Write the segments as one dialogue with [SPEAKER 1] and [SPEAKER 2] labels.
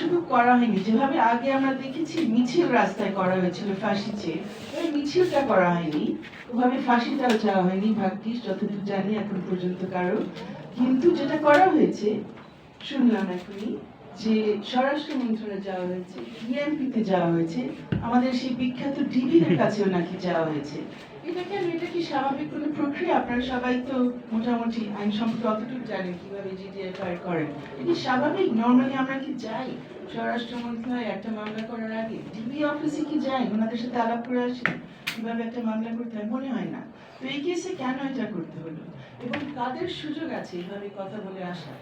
[SPEAKER 1] শুধু করা হয়নি, যেভাবে আগে আমরা দেখেছি মিছিল রাস্তায় করা হয়েছিল ফাঁসি চেয়ে মিছিলটা করা হয়নি, ওভাবে ফাঁসিটাও চাওয়া হয়নি, ভাগ্যিস যতদূর জানি এখন পর্যন্ত কারও। কিন্তু যেটা করা হয়েছে, শুনলাম এখনই, যে স্বরাষ্ট্র মন্ত্রণালয়ে যাওয়া হয়েছে বিএনপিতে যাওয়া হয়েছে, আমাদের সেই বিখ্যাত ডিবির কাছেও নাকি যাওয়া হয়েছে। এটা কেন এটা কি স্বাভাবিক কোনো প্রক্রিয়া? আপনারা সবাই তো মোটামুটি আইন সম্পর্কে অতটুকু জানেন কীভাবে জিডিএফআই করেন। এটা স্বাভাবিক? নর্মালি আমরা কি যাই? স্বরাষ্ট্র মন্ত্রণালয়ে একটা মামলা করার আগে ডিবি অফিসে কি যাই? ওনাদের সাথে আলাপ করে আসি। কীভাবে একটা মামলা করতে হয়? মনে হয় না। তো এই কেসে কেন এটা করতে হলো? এবং কাদের সুযোগ আছে এইভাবে কথা বলে আসা?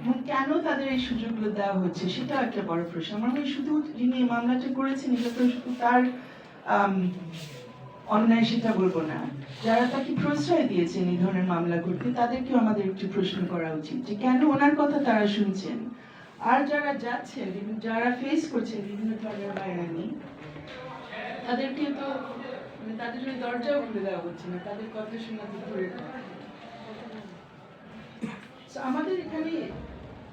[SPEAKER 1] এবং কেন তাদের এই সুযোগগুলো দেওয়া হচ্ছে? সেটা একটা বড় প্রশ্ন। আমার মনে শুধু যিনি মামলাটা করেছেন, এটা তো শুধু তার অন্যায় সেটা বলব না। যারা তাকে প্রশ্রয় দিয়েছেন এই ধরনের মামলা করতে, তাদেরকেও আমাদের একটু প্রশ্ন করা উচিত যে কেন ওনার কথা তারা শুনছেন? আর যারা যাচ্ছেন যারা ফেস করছেন বিভিন্ন ধরনের হয়রানি তাদেরকে তো মানে তাদের জন্য দরজাও খুলে দেওয়া হচ্ছে না, তাদের কথা শোনা দূরের আমাদের এখানে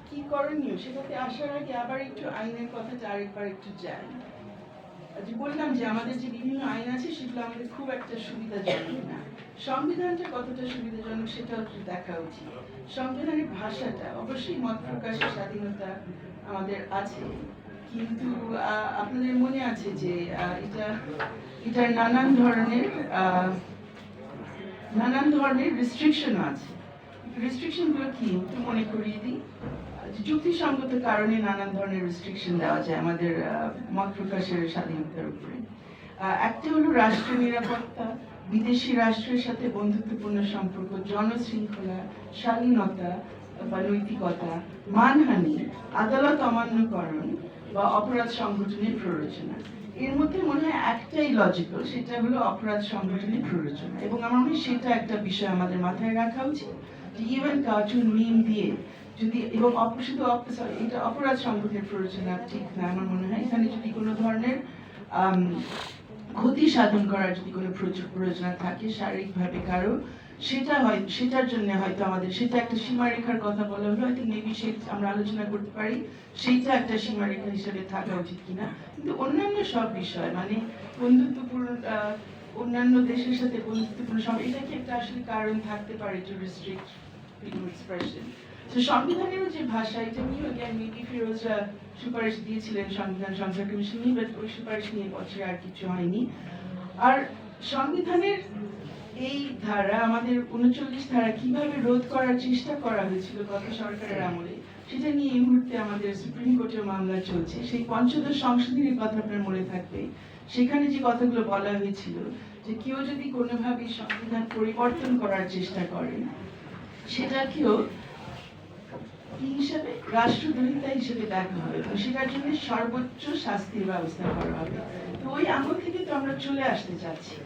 [SPEAKER 1] কি করণীয়? সেটাতে আসার আগে আবার একটু আইনের কথাটা আরেকবার একটু যাই। যে বললাম যে আমাদের যে বিভিন্ন আইন আছে, সেগুলো আমাদের খুব একটা সুবিধাজনক না। সংবিধানটা কতটা সুবিধাজনক সেটাও একটু দেখা উচিত। সংবিধানের ভাষাটা, অবশ্যই মত প্রকাশের স্বাধীনতা আমাদের আছে। কিন্তু আপনাদের মনে আছে যে এটা, এটার নানান ধরনের নানান ধরনের রেস্ট্রিকশন আছে। রেস্ট্রিকশনগুলো কি? একটু মনে করিয়ে দিই। যুক্তিসঙ্গত কারণে নানান ধরনের রেস্ট্রিকশন দেওয়া যায় আমাদের মত প্রকাশের স্বাধীনতার উপরে। একটা হলো রাষ্ট্র নিরাপত্তা, বিদেশি রাষ্ট্রের সাথে বন্ধুত্বপূর্ণ সম্পর্ক, জনশৃঙ্খলা, স্বাধীনতা বা নৈতিকতা, মানহানি, আদালত অমান্যকরণ বা অপরাধ সংগঠনের প্ররোচনা। এর মধ্যে মনে হয় একটাই লজিক্যাল সেটা হলো অপরাধ সংগঠনের প্ররোচনা। এবং আমার মনে হয় সেটা একটা বিষয় আমাদের মাথায় রাখা উচিত। ইভেন কার্টুন মিম দিয়ে যদি, এবং শুধু অপ- এটা অপরাধ সংগঠনের প্ররোচনা ঠিক না, আমার মনে হয়। এখানে যদি কোনো ধরনের ক্ষতি সাধন করার যদি কোনো প্রয়োজনা থাকে শারীরিকভাবে কারও, সেটা হয়, সেটার জন্য হয়তো আমাদের, সেটা একটা সীমারেখার কথা বলা হলো, হয়তো মেবি সে আমরা আলোচনা করতে পারি, সেইটা একটা সীমারেখা হিসেবে থাকা উচিত কিনা। কিন্তু অন্যান্য সব বিষয় মানে বন্ধুত্বপূর্ণ অন্যান্য দেশের সাথে বন্ধুত্বপূর্ণ সব এটা কি একটা আসলে কারণ থাকতে পারে টু রেস্ট্রিক্ট ফ্রিডম এক্সপ্রেশন তো সংবিধানেরও যে ভাষা, এটা নিয়ে again মেবি ফিরোজরা সুপারিশ দিয়েছিলেন সংবিধান সংস্কার কমিশন নিয়ে বাট ওই সুপারিশ নিয়ে বছরে আর কিছু হয়নি। আর সংবিধানের এই ধারা, আমাদের উনচল্লিশ ধারা কীভাবে রোধ করার চেষ্টা করা হয়েছিল গত সরকারের আমলে, সেটা নিয়ে এই মুহূর্তে আমাদের সুপ্রিম কোর্টের মামলা চলছে। সেই পঞ্চদশ সংশোধনীর কথা আপনার মনে থাকবে। সেখানে যে কথাগুলো বলা হয়েছিল, যে কেউ যদি কোনোভাবে সংবিধান পরিবর্তন করার চেষ্টা করেন সেটাকেও হিসেবে? রাষ্ট্রদ্রোহিতা হিসেবে দেখা হবে। এবং সেটার জন্য সর্বোচ্চ শাস্তির ব্যবস্থা করা হবে। তো ওই আমল থেকে তো আমরা চলে আসতে চাচ্ছি।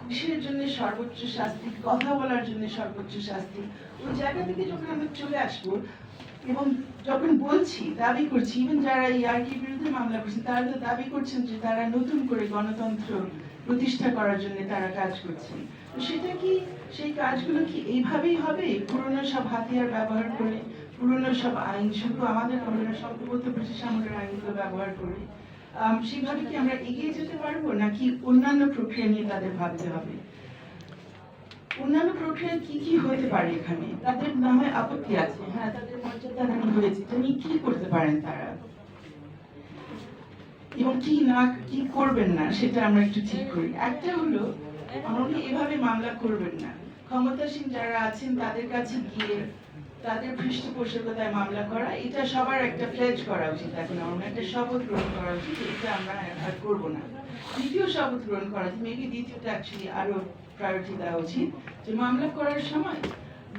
[SPEAKER 1] খুশির জন্য সর্বোচ্চ শাস্তি, কথা বলার জন্য সর্বোচ্চ শাস্তি? ওই জায়গা থেকে যখন আমরা চলে আসব এবং যখন বলছি, দাবি করছি ইভেন যারা এই আরকির বিরুদ্ধে মামলা করছে, তারা তো দাবি করছেন যে তারা নতুন করে গণতন্ত্র প্রতিষ্ঠা করার জন্য তারা কাজ করছেন। সেটা কি সেই কাজগুলো কি এইভাবেই হবে? পুরনো সব হাতিয়ার ব্যবহার করে, পুরনো সব আইন শুধু আমাদের না সম্ভবত ব্রিটিশ আমলের আইনগুলো ব্যবহার করে। সেইভাবে কি আমরা এগিয়ে যেতে পারব নাকি অন্যান্য প্রক্রিয়া নিয়ে তাদের ভাবতে হবে? অন্যান্য প্রক্রিয়া কি কি হতে পারে এখানে? তাদের না হয় আপত্তি আছে। হ্যাঁ তাদের মর্যাদা হয়েছে? এটা কি করতে পারেন তারা? এবং কি না, কি করবেন না, সেটা আমরা একটু ঠিক করি। একটা হলো আপনি এভাবে মামলা করবেন না। ক্ষমতাসীন যারা আছেন, তাদের কাছে গিয়ে তাদের পৃষ্ঠপোষকতায় মামলা করা, এটা সবার একটা প্লেজ করা উচিত এখন। আমার একটা শপথ গ্রহণ করা উচিত, এটা আমরা আর করব না। দ্বিতীয় শপথ গ্রহণ করা উচিত মেবি দ্বিতীয়টা অ্যাকচুয়ালি আরও প্রায়োরিটি দেওয়া উচিত। যে মামলা করার সময়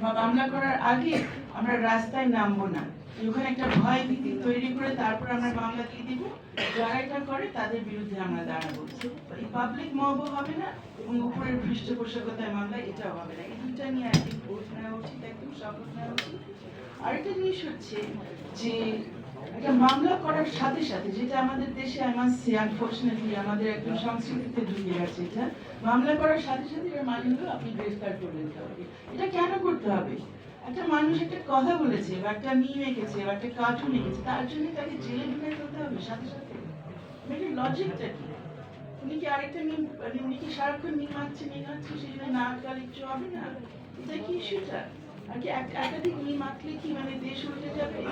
[SPEAKER 1] বা মামলা করার আগে আমরা রাস্তায় নামবো না। ওখানে একটা ভয় তৈরি করে তারপর আমরা মামলা দিয়ে দিব। যারা এটা করে, তাদের বিরুদ্ধে আমরা দাঁড়াবো। এই পাবলিক মহব হবে না, এবং উপরের পৃষ্ঠপোষকতায় মামলা, এটাও হবে না। এই দুইটা নিয়ে একদিন নেওয়া উচিত, একদম শপথ নেওয়া উচিত। আরেকটা জিনিস হচ্ছে যে, একটা মামলা করার সাথে সাথে, যেটা আমাদের দেশে আমার আনফর্চুনেটলি আমাদের সংস্কৃতিতে ঢুকে গেছে এটা, মামলা করার সাথে সাথে এর মানে হলো আপনি গ্রেফতার এটা কেন করতে হবে? একটা মানুষ একটা কথা বলেছে, বা একটা মিম এঁকেছে, বা একটা কার্টুন এঁকেছে, তার জন্য তাকে জেলে ঢুকে ফেলতে হবে, সাথে সাথে। মানে লজিকটা কি? উনি কি আরেকটা মিম মানে উনি কি সারাক্ষণ মিম আঁকছে মিম আঁকছে, সেই জন্য নাক গাল একটু হবে না? এটা কি ইস্যুটা আর কি এক- একাধিক মিম আঁকলে কি মানে দেশ উল্টে যাবে?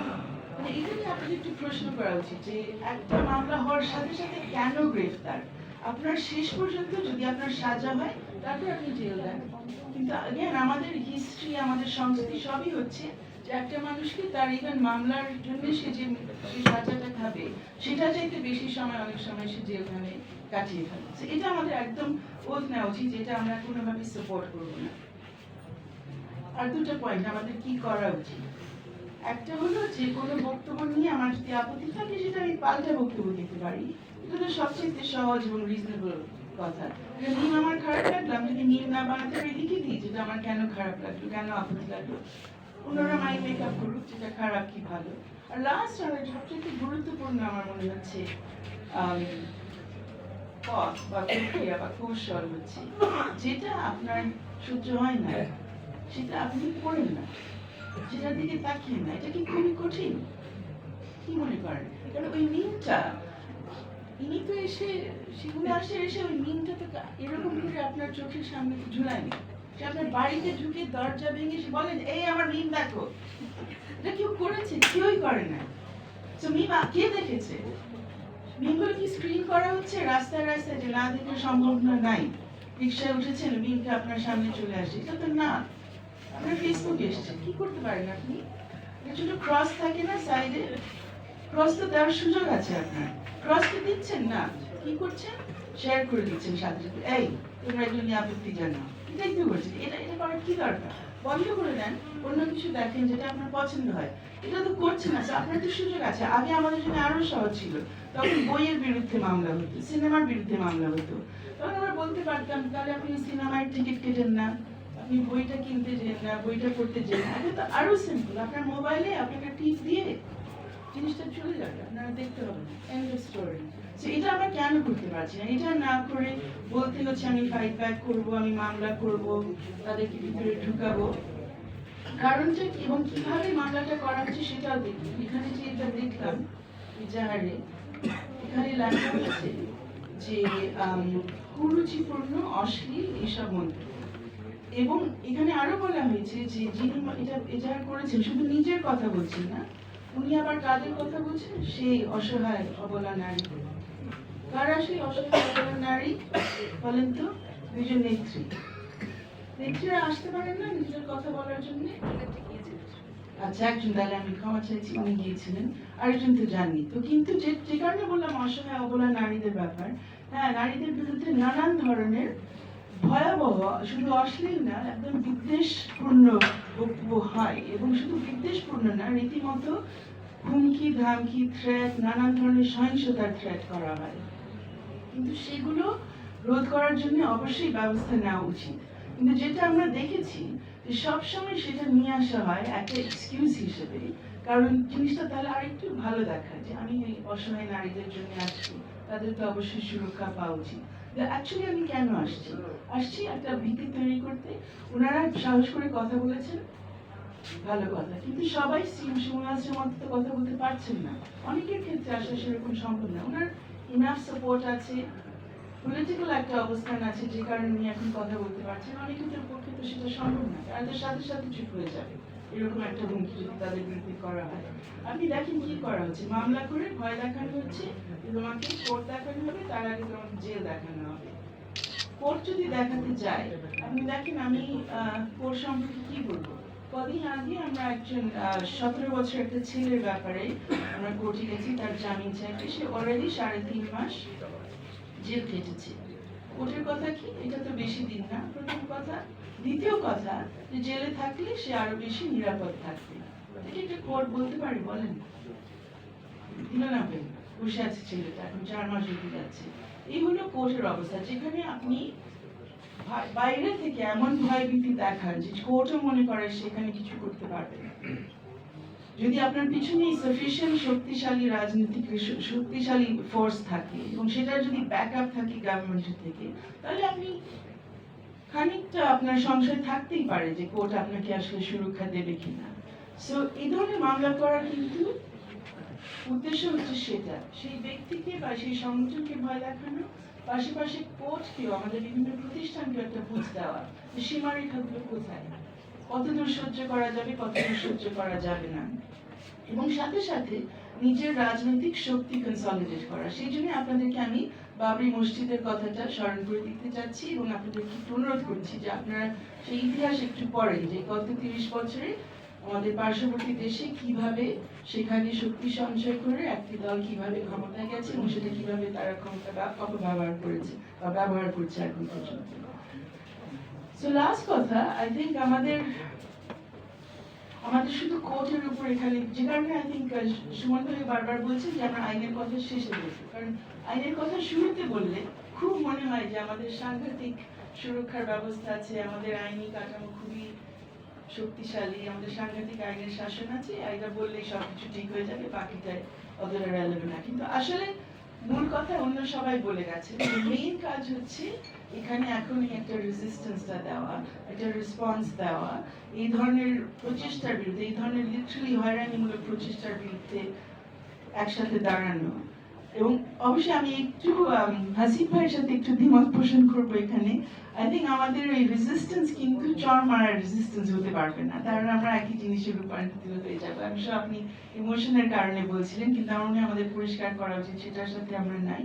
[SPEAKER 1] মানে এটা নিয়ে আপনাদের একটু প্রশ্ন করা উচিত যে একটা মামলা হওয়ার সাথে সাথে কেন গ্রেফতার? আপনার শেষ পর্যন্ত যদি আপনার সাজা হয়, তারপর আপনি জেল দেন কিন্তু again, আমাদের হিস্ট্রি আমাদের সংস্কৃতি সবই হচ্ছে যে একটা মানুষকে তার ইভেন মামলার জন্য সে যে সে সাজাটা খাবে, সেটা চাইতে বেশি সময়, অনেক সময় সে জেলখানে কাটিয়ে ফেলে। এটা আমাদের একদম ওত নেওয়া উচিত, যেটা আমরা কোনোভাবেই সাপোর্ট করব না। আর দুটো পয়েন্ট আমাদের কি করা উচিত? একটা হলো যে কোনো বক্তব্য নিয়ে আমার যদি আপত্তি থাকে, সেটা আমি পাল্টা বক্তব্য দিতে পারি। এটা সবচেয়ে সহজ এবং রিজনেবল কথা। যে আমার খারাপ লাগল আমি যদি নিম না বানাতে পারি লিখে দিই যেটা আমার কেন খারাপ লাগল কেন আপত্তি লাগল। ওনারা মাইন্ড মেক আপ করুক যেটা খারাপ কি ভালো। আর লাস্ট আর সবচেয়ে গুরুত্বপূর্ণ আমার মনে হচ্ছে পথ বা প্রক্রিয়া বা কৌশল হচ্ছে যেটা আপনার সহ্য হয় না সেটা আপনি করেন না। সেটার দিকে তাকিয়ে না। এটা কি খুবই কঠিন? কি মনে করেন? কারণ ওই মিমটা ইনি তো এসে সেগুলো আসে এসে ওই মিমটা তো এরকম করে আপনার চোখের সামনে ঝুলায়নি। সে আপনার বাড়িতে ঢুকে দরজা ভেঙে সে বলেন এই আমার মিম দেখো। এটা কেউ করেছে? কেউই করে না। তো মিম কে দেখেছে? মিমগুলো কি স্ক্রিন করা হচ্ছে? রাস্তায় রাস্তায় যে না দেখে সম্ভাবনা নাই। রিক্সায় উঠেছেন মিমটা আপনার সামনে চলে আসে। এটা তো না। আপনার ফেসবুকে এসছে। কি করতে পারেন আপনি? ছোট ক্রস থাকে না সাইডে ক্রস তো দেওয়ার সুযোগ আছে আপনার। ক্রস কি দিচ্ছেন না, কি করছেন? শেয়ার করে দিচ্ছেন সাথে এই, তোমরা এগুলো নিয়ে আপত্তি জানাও। এটাই তো করছেন এটা এটা করার কি দরকার? বন্ধ করে দেন, অন্য কিছু দেখেন যেটা আপনার পছন্দ হয়। এটা তো করছেন না, আপনার তো সুযোগ আছে। আগে আমাদের জন্য আরও সহজ ছিল। তখন বইয়ের বিরুদ্ধে মামলা হতো, সিনেমার বিরুদ্ধে মামলা হতো। তখন আমরা বলতে পারতাম, তাহলে আপনি সিনেমার টিকিট কেটেন না। আপনি বইটা কিনতে যেন না, বইটা পড়তে যেন এটা তো আরও সিম্পল আপনার মোবাইলে আপনাকে টিপ দিয়ে জিনিসটা চলে যাবে, আপনারা দেখতে হবে না এন্ড স্টোরি সো এটা আমরা কেন করতে পারছি না? এটা না করে বলতে হচ্ছে, আমি ফাইট ব্যাক করব, আমি মামলা করব, তাদেরকে ভিতরে ঢুকাবো। কারণটা কি? এবং কীভাবে মামলাটা করা হচ্ছে সেটাও দেখি। এখানে যে এটা দেখলাম ইজাহারে এখানে লেখা হচ্ছে যে কুরুচিপূর্ণ, অশ্লীল এইসব মন্তব্য। এবং এখানে আরও বলা হয়েছে যে, যিনি এটা এজাহার করেছেন, শুধু নিজের কথা বলছেন না উনি আবার কাদের কথা বলছেন, সেই অসহায় অবলা নারী। কারা সেই অসহায় অবলা নারী বলেন তো? দুজন নেত্রী। নেত্রীরা আসতে পারেন না নিজের কথা বলার জন্য? আচ্ছা একজন তাহলে আমি ক্ষমা চাইছি, উনি গিয়েছিলেন। আরেকজন তো জানি তো কিন্তু যে যে কারণে বললাম অসহায় অবলা নারীদের ব্যাপার হ্যাঁ নারীদের বিরুদ্ধে নানান ধরনের ভয়াবহ, শুধু অশ্লীল না, একদম বিদ্বেষপূর্ণ হয় এবং শুধু বিদ্বেষপূর্ণ না, রীতিমতো হুমকি, ধামকি থ্রেট নানান ধরনের সহিংসতার থ্রেট করা হয়। কিন্তু সেগুলো রোধ করার জন্য অবশ্যই ব্যবস্থা নেওয়া উচিত। কিন্তু যেটা আমরা দেখেছি যে সবসময় সেটা নিয়ে আসা হয় একটা এক্সকিউজ হিসেবে। কারণ জিনিসটা তাহলে আরেকটু ভালো দেখায় যে আমি অসহায় নারীদের জন্য আসছি, তাদের তো অবশ্যই সুরক্ষা পাওয়া উচিত। অ্যাকচুয়ালি আমি কেন আসছি? আসছি একটা ভিত্তি তৈরি করতে। ওনারা সাহস করে কথা বলেছেন। ভালো কথা। কিন্তু সবাই মতো তো কথা বলতে পারছেন না। অনেকের ক্ষেত্রে আসলে সেরকম সম্ভব না। ওনার ইনাফ সাপোর্ট আছে পলিটিক্যাল একটা অবস্থান আছে যে কারণে উনি এখন কথা বলতে পারছেন। অনেকের পক্ষে তো সেটা সম্ভব না। তাদের সাথে সাথে চুপ হয়ে যাবে। এরকম একটা হুমকি যদি তাদের বিরুদ্ধে করা হয়। আপনি দেখেন কি করা হচ্ছে? মামলা করে ভয় দেখানো হচ্ছে তোমাকে কোর্ট দেখানো হবে, তার আগে তোমাকে জেল দেখানো হবে। কোর্ট যদি দেখাতে যায়, আপনি দেখেন আমি কোর্ট সম্পর্কে কি বলব? কদিন আগে আমরা একজন সতেরো বছর একটা ছেলের ব্যাপারে আমরা কোর্টে গেছি, তার জামিন চাইতে। সে অলরেডি সাড়ে তিন মাস জেল কেটেছে কোর্টের কথা কি? এটা তো বেশি দিন না, প্রথম কথা। দ্বিতীয় কথা, যে জেলে থাকলে সে আরও বেশি নিরাপদ থাকবে। এটা একটা কোর্ট বলতে পারি, বলেন? দিল না ভাই বসে আছে ছেলেটা, এখন চার মাস হতে যাচ্ছে। এই হলো কোর্টের অবস্থা। যেখানে আপনি বাইরে থেকে এমন ভয়ভীতি দেখান যে কোর্টও মনে করে সেখানে কিছু করতে পারবে না। যদি আপনার পিছনে সাফিসিয়েন্ট শক্তিশালী রাজনৈতিক শক্তিশালী ফোর্স থাকে এবং সেটা যদি ব্যাকআপ থাকে গভর্নমেন্টের থেকে, তাহলে আপনি খানিকটা আপনার সংশয় থাকতেই পারে যে কোর্ট আপনাকে আসলে সুরক্ষা দেবে কিনা। সো এই ধরনের মামলা করার কিন্তু উদ্দেশ্য হচ্ছে সেটা। সেই ব্যক্তিকে বা সেই সংগঠনকে ভয় দেখানো পাশাপাশি কোর্টকেও আমাদের বিভিন্ন প্রতিষ্ঠানকে একটা বুঝ দেওয়া যে সীমারেখাগুলো কোথায়? কতদূর সহ্য করা যাবে কতদূর সহ্য করা যাবে না। এবং সাথে সাথে নিজের রাজনৈতিক শক্তি কনসলিডেট করা। সেই জন্য আপনাদেরকে আমি বাবরি মসজিদের কথাটা স্মরণ করে দিতে চাচ্ছি এবং আপনাদেরকে অনুরোধ করছি যে আপনারা সেই ইতিহাস একটু পড়েন যে গত তিরিশ বছরে আমাদের পার্শ্ববর্তী দেশে কীভাবে সেখানে শক্তি সঞ্চয় করে একটি দল কীভাবে ক্ষমতায় গেছে এবং সেটা কীভাবে তারা ক্ষমতা অপব্যবহার করেছে বা ব্যবহার করছে এখন পর্যন্ত। সো লাস্ট কথা আই থিঙ্ক আমাদের আমাদের শুধু কোর্টের উপর এখানে, যে কারণে আই থিঙ্ক সুমন ভাই বারবার বলছেন যে আমরা আইনের কথা শেষে বলব কারণ আইনের কথা শুরুতে বললে খুব মনে হয় যে আমাদের সাংঘাতিক সুরক্ষার ব্যবস্থা আছে, আমাদের আইনি কাঠামো খুবই শক্তিশালী, আমাদের সাংঘাতিক আইনের শাসন আছে এটা বললেই সবকিছু ঠিক হয়ে যাবে বাকিটাই অতটা রেলেভেন্ট না। কিন্তু আসলে মূল কথা অন্য সবাই বলে গেছে মেইন কাজ হচ্ছে এখানে এখনই একটা রেজিস্ট্যান্সটা দেওয়া, একটা রেসপন্স দেওয়া। এই ধরনের প্রচেষ্টার বিরুদ্ধে, এই ধরনের লিটারালি হয়রানিমূলক প্রচেষ্টার বিরুদ্ধে একসাথে দাঁড়ানো। এবং অবশ্যই আমি একটু হাসিফ ভাইয়ের সাথে একটু দ্বিমত পোষণ করব এখানে। আই থিঙ্ক আমাদের এই রেজিস্ট্যান্স কিন্তু চর মারার রেজিস্ট্যান্স হতে পারবে না। কারণ আমরা একই জিনিসে রূপান্তরিত হয়ে যাব। সব আপনি ইমোশনের কারণে বলছিলেন, কিন্তু আমার মনে আমাদের পরিষ্কার করা উচিত, সেটার সাথে আমরা নাই।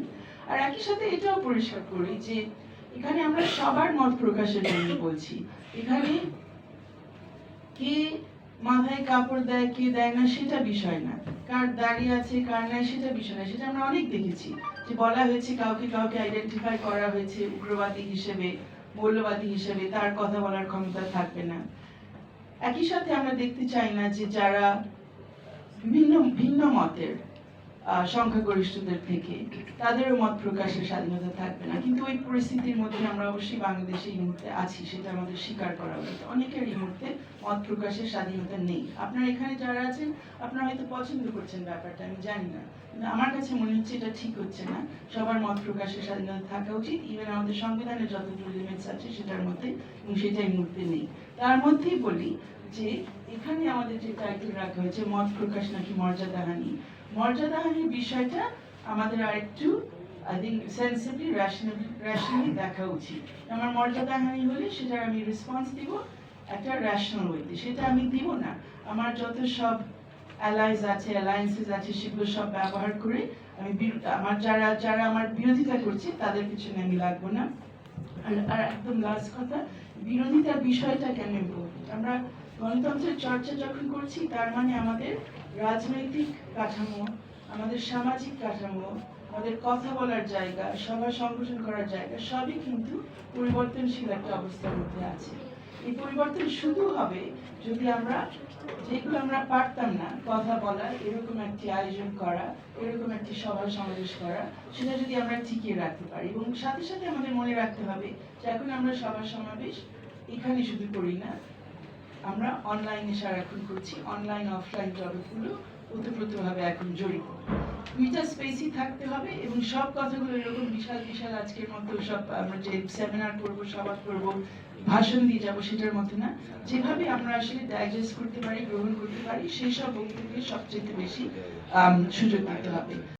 [SPEAKER 1] আর একই সাথে এটাও পরিষ্কার করি যে, এখানে আমরা সবার মত প্রকাশের জন্য বলছি। এখানে কে মাথায় কাপড় দেয়, কে দেয় না, সেটা বিষয় না। কার দাড়ি আছে, কার নাই, সেটা বিষয় না। সেটা আমরা অনেক দেখেছি যে বলা হয়েছে, কাউকে কাউকে আইডেন্টিফাই করা হয়েছে উগ্রবাদী হিসেবে, মৌলবাদী হিসেবে, তার কথা বলার ক্ষমতা থাকবে না। একই সাথে আমরা দেখতে চাই না যে যারা ভিন্ন ভিন্ন মতের সংখ্যাগরিষ্ঠদের থেকে। তাদেরও মত প্রকাশের স্বাধীনতা থাকবে না। কিন্তু ওই পরিস্থিতির মধ্যে আমরা অবশ্যই বাংলাদেশে এই মুহূর্তে আছি, সেটা আমাদের স্বীকার করা উচিত। অনেকের এই মুহূর্তে মত প্রকাশের স্বাধীনতা নেই। আপনারা এখানে যারা আছেন, আপনারা হয়তো পছন্দ করছেন ব্যাপারটা, আমি জানি না। কিন্তু আমার কাছে মনে হচ্ছে এটা ঠিক হচ্ছে না। সবার মত প্রকাশের স্বাধীনতা থাকা উচিত। ইভেন আমাদের সংবিধানের যতটুকু লিমিটস আছে, সেটার মধ্যে, এবং সেটা এই মুহূর্তে নেই। তার মধ্যেই বলি যে এখানে আমাদের যে টাইটেল রাখা হয়েছে, মত প্রকাশ নাকি মর্যাদাহানি মর্যাদাহানির বিষয়টা আমাদের আরেকটু আই থিঙ্ক সেন্সিবলি রেশনালি দেখা উচিত। আমার মর্যাদাহানি হলে সেটার আমি রেসপন্স দিব একটা রেশনাল ওয়েতে সেটা আমি দিব না। আমার যত সব অ্যালাইজ আছে অ্যালায়েন্সেস আছে, সেগুলো সব ব্যবহার করে আমি আমার যারা যারা আমার বিরোধিতা করছে, তাদের পিছনে আমি লাগবো না। আর একদম লাস্ট কথা বিরোধিতার বিষয়টা কেন ইম্পর্টেন্ট আমরা গণতন্ত্রের চর্চা যখন করছি, তার মানে আমাদের রাজনৈতিক কাঠামো, আমাদের সামাজিক কাঠামো, আমাদের কথা বলার জায়গা, সভা সংগঠন করার জায়গা, সবই কিন্তু পরিবর্তনশীল একটা অবস্থার মধ্যে আছে। এই পরিবর্তন শুধু হবে যদি আমরা যেগুলো আমরা পারতাম না, কথা বলা, এরকম একটি আয়োজন করা, এরকম একটি সভা সমাবেশ করা, সেটা যদি আমরা টিকিয়ে রাখতে পারি এবং সাথে সাথে আমাদের মনে রাখতে হবে যে এখন আমরা সভা সমাবেশ এখানে শুধু করি না, আমরা অনলাইনে সারাক্ষণ করছি অনলাইন অফলাইন জগৎগুলো ওতপ্রোতভাবে এখন জড়িত। দুইটা স্পেসই থাকতে হবে এবং সব কথাগুলো এরকম বিশাল বিশাল আজকের মতো সব আমরা যে সেমিনার করব, সভা করব ভাষণ দিয়ে যাব সেটার মধ্যে না। যেভাবে আমরা আসলে ডাইজেস্ট করতে পারি, গ্রহণ করতে পারি, সেই সব বক্তব্যের সবচেয়ে বেশি সুযোগ দিতে হবে।